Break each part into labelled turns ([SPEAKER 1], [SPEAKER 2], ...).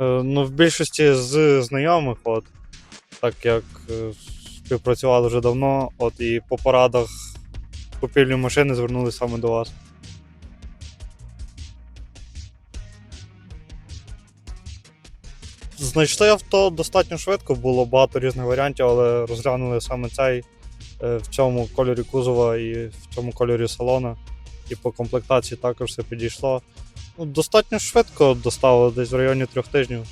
[SPEAKER 1] Е, Ну, в більшості з знайомих, от, так як е, співпрацювали вже давно, от і по порадах купівлі машини звернулися саме до вас. Знайшли авто достатньо швидко, було багато різних варіантів, але розглянули саме цей е, в цьому кольорі кузова і в цьому кольорі салона. І по комплектації також все підійшло. Ну, достатньо швидко доставили десь в районі трьох тижнів.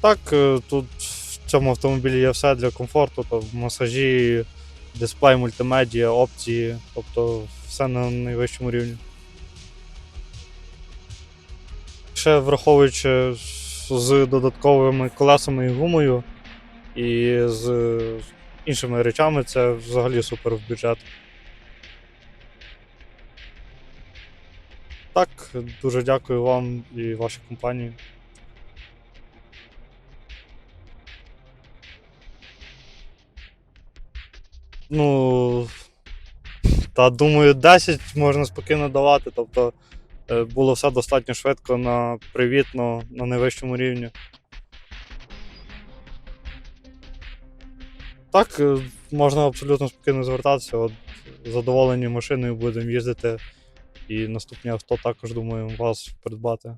[SPEAKER 1] Так, е, тут в цьому автомобілі є все для комфорту, то масажі, дисплей, мультимедіа, опції, тобто все на найвищому рівні. Ще враховуючи з додатковими колесами і гумою і з іншими речами, це взагалі супер в бюджет. Так, дуже дякую вам і вашій компанії. Ну, та думаю, 10 можна спокійно давати. Тобто е, було все достатньо швидко на привітно, на найвищому рівні. Так, е, можна абсолютно спокійно звертатися. От, задоволені машиною будемо їздити. І наступні авто також думаю вас придбати.